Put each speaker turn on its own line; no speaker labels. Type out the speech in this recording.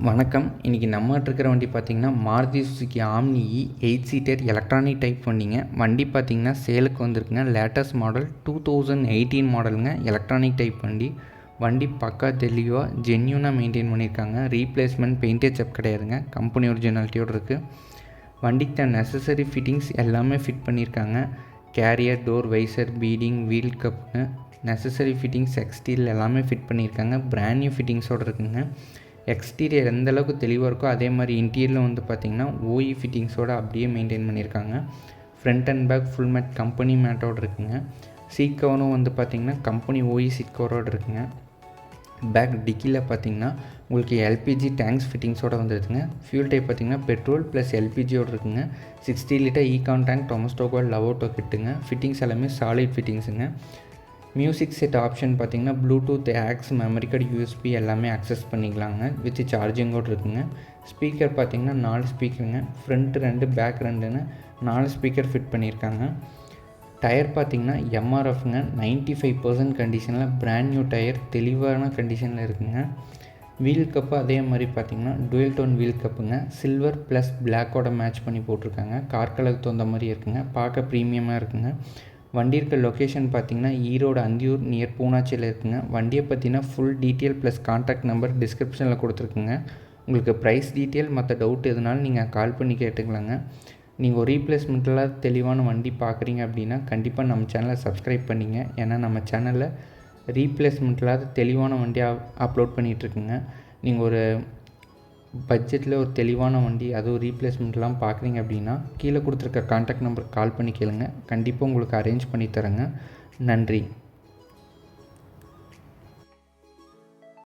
வணக்கம். இன்றைக்கி நம்மகிட்ட இருக்கிற வண்டி பார்த்திங்கன்னா Maruti Suzuki Omni eight seater electronic type வண்டிங்க. வண்டி பார்த்திங்கன்னா சேலுக்கு வந்திருக்குங்க. Latest model two thousand eighteen மாடலுங்க எலக்ட்ரானிக் டைப் வண்டி. வண்டி பக்கா தெளிவாக ஜென்யூனாக மெயின்டைன் பண்ணியிருக்காங்க. ரீப்ளேஸ்மெண்ட் பெயிண்டேஜ் அப் கிடையாதுங்க. கம்பெனி ஒரிஜினாலிட்டியோடு இருக்குது வண்டிக்கு தான் நெசசரி ஃபிட்டிங்ஸ் எல்லாமே ஃபிட் பண்ணியிருக்காங்க. Carrier door visor beading wheel கப்னு necessary fittings எக்ஸ்டீல் எல்லாமே ஃபிட் பண்ணியிருக்காங்க. பிராண்ட் நியூ ஃபிட்டிங்ஸோடு இருக்குங்க. எக்ஸ்டீரியர் எந்த அளவுக்கு தெளிவாக இருக்கோ அதே மாதிரி இன்டீரியரில் வந்து பார்த்திங்கன்னா ஓஇ ஃபிட்டிங்ஸோடு அப்படியே மெயின்டைன் பண்ணியிருக்காங்க. Front and back full mat company மேட்டோடு இருக்குங்க. சீட் கவரும் வந்து பார்த்திங்கன்னா கம்பெனி ஓஇ சீட் கவரோடு இருக்குங்க. பேக் டிக்கியில் பார்த்தீங்கன்னா உங்களுக்கு எல்பிஜி டேங்க்ஸ் ஃபிட்டிங்ஸோடு வந்துருக்குங்க ஃபியூல் டைப் பார்த்தீங்கன்னா பெட்ரோல் ப்ளஸ் எல்பிஜியோடு இருக்குங்க. சிக்ஸ்டி லிட்டர் ஈகான் டேங்க் டொமஸ்டோகோ லவோட்டோ கிட்டுங்க ஃபிட்டிங்ஸ் எல்லாமே சாலிட் ஃபிட்டிங்ஸுங்க மியூசிக் செட் ஆப்ஷன் பார்த்தீங்கன்னா bluetooth aux memory card USB எல்லாமே அக்சஸ் பண்ணிக்கலாங்க. வித் சார்ஜிங்கோடு இருக்குங்க. ஸ்பீக்கர் பார்த்தீங்கன்னா நாலு ஸ்பீக்கருங்க ஃப்ரண்ட் ரெண்டு பேக் ரெண்டுன்னு நாலு ஸ்பீக்கர் ஃபிட் பண்ணியிருக்காங்க. டயர் பார்த்தீங்கன்னா எம்ஆர்எஃப்ங்க நைன்ட்டி ஃபைவ் பர்சன்ட் கண்டிஷனில் பிராண்ட் நியூ டயர் தெளிவான கண்டிஷனில் இருக்குங்க. வீல் கப்பு அதே மாதிரி பார்த்திங்கன்னா டுவெல் டோன் வீல் கப்புங்க சில்வர் ப்ளஸ் பிளாக்கோட மேட்ச் பண்ணி போட்டிருக்காங்க. கார் கலருக்கு தகுந்த மாதிரி இருக்குங்க. பார்க்க ப்ரீமியமாக இருக்குங்க. வண்டி இருக்க லொக்கேஷன் பார்த்தீங்கன்னா ஈரோடு அந்தியூர் நியர் பூனாச்சியில் இருக்குங்க. வண்டியை பார்த்தீங்கன்னா full detail plus contact number டிஸ்கிரிப்ஷனில் கொடுத்துருக்குங்க. உங்களுக்கு ப்ரைஸ் டீட்டெயில் மற்ற டவுட் எதுனாலும் நீங்கள் கால் பண்ணி கேட்டுக்கலாங்க. நீங்கள் ஒரு ரீப்ளேஸ்மெண்ட்டில் தெளிவான வண்டி பார்க்குறீங்க அப்படின்னா கண்டிப்பாக நம்ம சேனலை சப்ஸ்கிரைப் பண்ணிங்க. ஏன்னா நம்ம சேனலில் ரீப்ளேஸ்மெண்ட் இல்லாத தெளிவான வண்டியாக அப்லோட் பண்ணிகிட்ருக்குங்க நீங்கள் ஒரு பட்ஜெட்டில் ஒரு தெளிவான வண்டி அதுவும் ரீப்ளேஸ்மெண்ட்லாம் பார்க்குறீங்க அப்படின்னா கீழே கொடுத்துருக்க கான்டாக்ட் நம்பருக்கு கால் பண்ணி கேளுங்கள் கண்டிப்பாக உங்களுக்கு அரேஞ்ச் பண்ணி தரேங்க. நன்றி.